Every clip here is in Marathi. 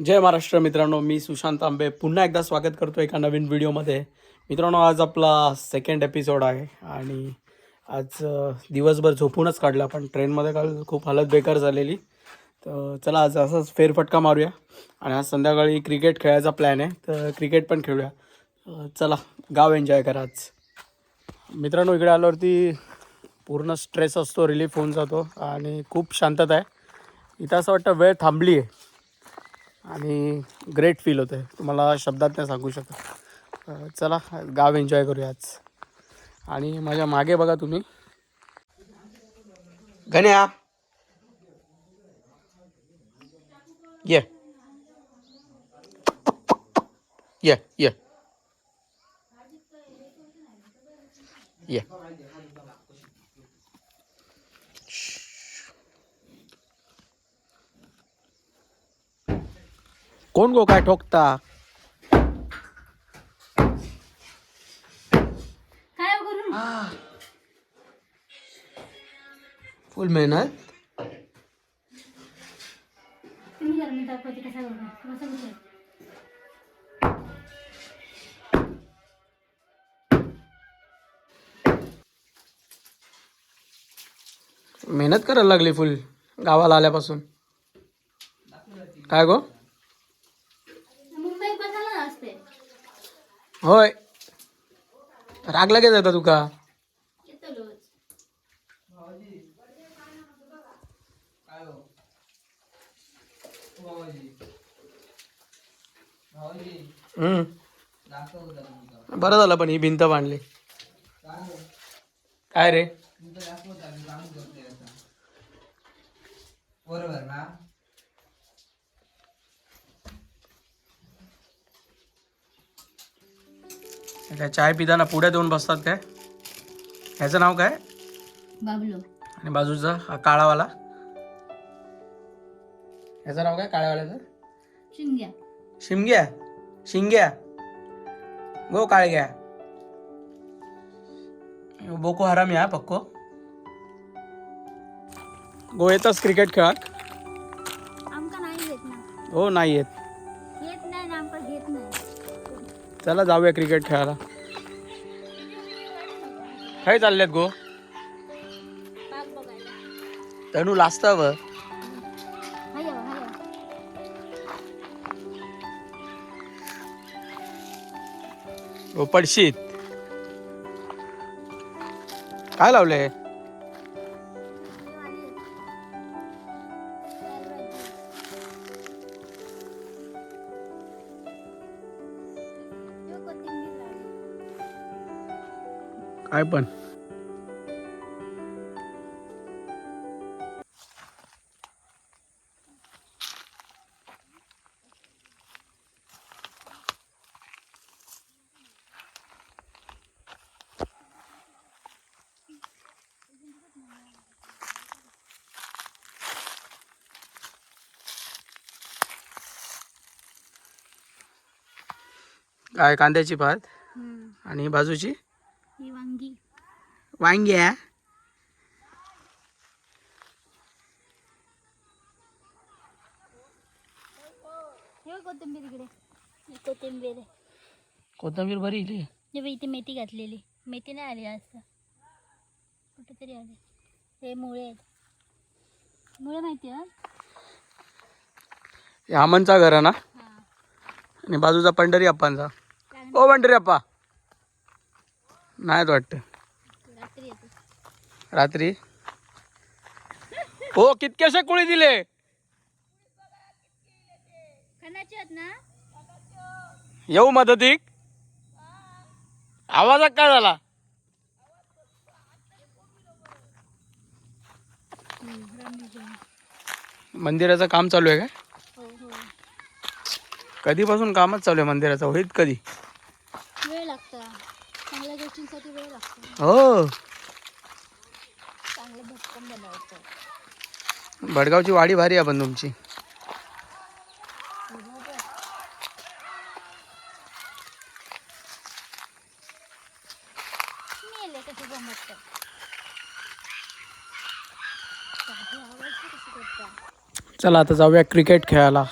जय महाराष्ट्र मित्रांनो मी सुशांत आंबे. पुन्हा एकदा स्वागत करतो एका नवीन व्हिडिओमध्ये. मित्रांनो आज आपला सेकंड एपिसोड आहे आणि आज दिवसभर झोपूनच काढला पण ट्रेनमध्ये काल खूप हालत बेकार झालेली. तर चला आज असंच फेरफटका मारूया आणि आज संध्याकाळी क्रिकेट खेळायचा प्लॅन आहे तर क्रिकेट पण खेळूया. चला गाव एन्जॉय करा आज. मित्रांनो इकडे आल्यावरती पूर्ण स्ट्रेस असतो रिलीफ होऊन जातो आणि खूप शांतता आहे. इथं असं वाटतं वेळ थांबली आहे आणि ग्रेट फील होतं आहे तुम्हाला शब्दात नाही सांगू शकत. चला गाव एन्जॉय करूया आज आणि माझ्या मागे बघा तुम्ही. घन्या. ये. ये ये. ये. कोण गो काय ठोकता? काय फुल मेहनत. तुम्ही जरा मी दाखवते कसा बघा कसं बघा मेहनत करायला लागली फुल. गावाला आल्यापासून. काय गो? होय. राग लगेच आता तुका हम्म. बरं झालं पण ही भिंत बांधली. काय रे? बरोबर ना? काय चाय पिताना पुढे देऊन बसतात काय? ह्याचं नाव काय? बाबलो. आणि बाजूचा हा काळावाला. ह्याचं नाव काय काळ्यावाल्याचं शिंग्या. शिमग्या शिंग्या. गो काळग्या. बोको हरामी हा पक्को. गो येतच क्रिकेट खेळाक आमका नाही येत ना. हो नाही येत. चला जाऊया क्रिकेट खेळायला. काय चाललेत गो? तनू लास्ट तणू हो पडशीत. काय लावलंय? काय पण. काय कांद्याची भात आणि बाजूची? वांग्या हे कोथिंबीर इकडे. कोथिंबीर कोथंबीर बरी इली बघ इथे मेथी घातलेली. मेथी नाही आली जास्त कुठेतरी आली. हे मुळे आहेत. मुळे माहिती आहे हे अमनचा घर आहे ना? हां. आणि बाजूचा पंढरी अप्पांचा. ओ पंढरी अप्पा. नाहीत वाटतं. रात्री. हो कितकेशे कुळी दिले? येऊ मदतीक. आवाजात काय झाला? मंदिराचं काम चालू आहे काय हो हो. कधीपासून कामच चालू आहे मंदिराचं? होईत कधी? वेळ लागतो. चांगल्या गोष्टींसाठी वेळ लागतो. हो. भडगावची वाडी भारी आहे पण तुमची. चला आता जाऊया क्रिकेट खेळायला.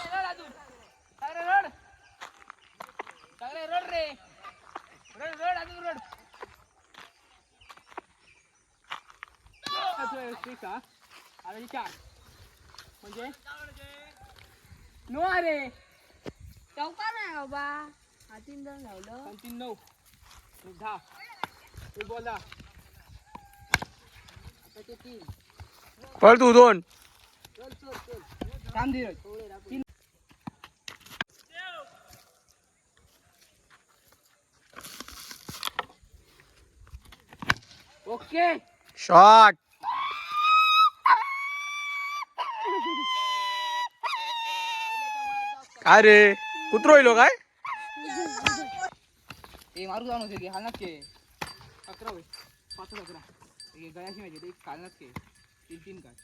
विचार म्हणजे नो अरे चौका नाही बाबा हा तीन जण लावलं तीन नऊ दहा ते बोला आता ते तीन पळ तू दोन चल चल चल काम धीरज तीन ओके शॉट काय रे कुत्रो येलो काय? ए मारू जाऊन होते की हालनाच के अकरा होय पाच अकरा. ए, गळ्याशी माहिती एक कालनाच के तीन तीन काल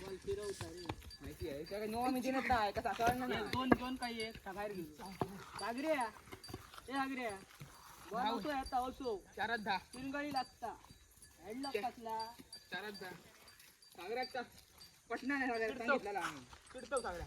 माहिती आहे त्या नोवा काय का सासवड नाही. दोन दोन काही आहे का बाहेर गेलो सागरे ए सागरे बॉल होतो आता also. चारात दहा. तीन गडी लागता हेड लागतातला चारात दहा. सागरात पटना नाही झाला सांगितलेला आम्ही. चिडतो सागऱ्या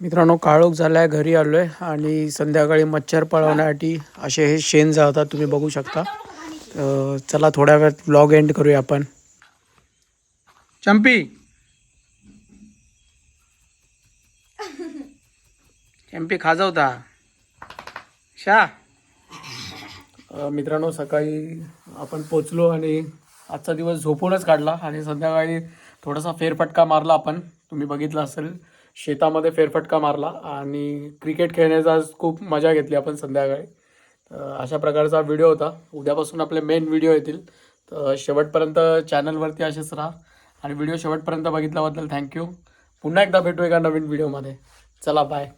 मित्रांनो काळोख झालाय घरी आलोय आणि संध्याकाळी मच्छर पळवण्यासाठी असे हे शेण जाळतात तुम्ही बघू शकता. चला थोड्या वेळात ब्लॉग एंड करूया आपण. चंपी. चंपी खाजवता. शा मित्रांनो सकाळी आपण पोचलो आणि आजचा दिवस झोपूनच काढला आणि संध्याकाळी थोडासा फेरफटका मारला आपण. तुम्ही बघितलं असेल शेतामध्ये फेरफटका मारला आणि क्रिकेट खेळण्याचा आज खूप मजा घेतली आपण संध्याकाळी. तर अशा प्रकारचा व्हिडिओ होता. उद्यापासून आपले मेन व्हिडिओ येतील. तर शेवटपर्यंत चॅनलवरती असेच राहा आणि व्हिडिओ शेवटपर्यंत बघितल्याबद्दल थँक्यू पुन्हा एकदा भेटू एका नवीन व्हिडिओमध्ये चला बाय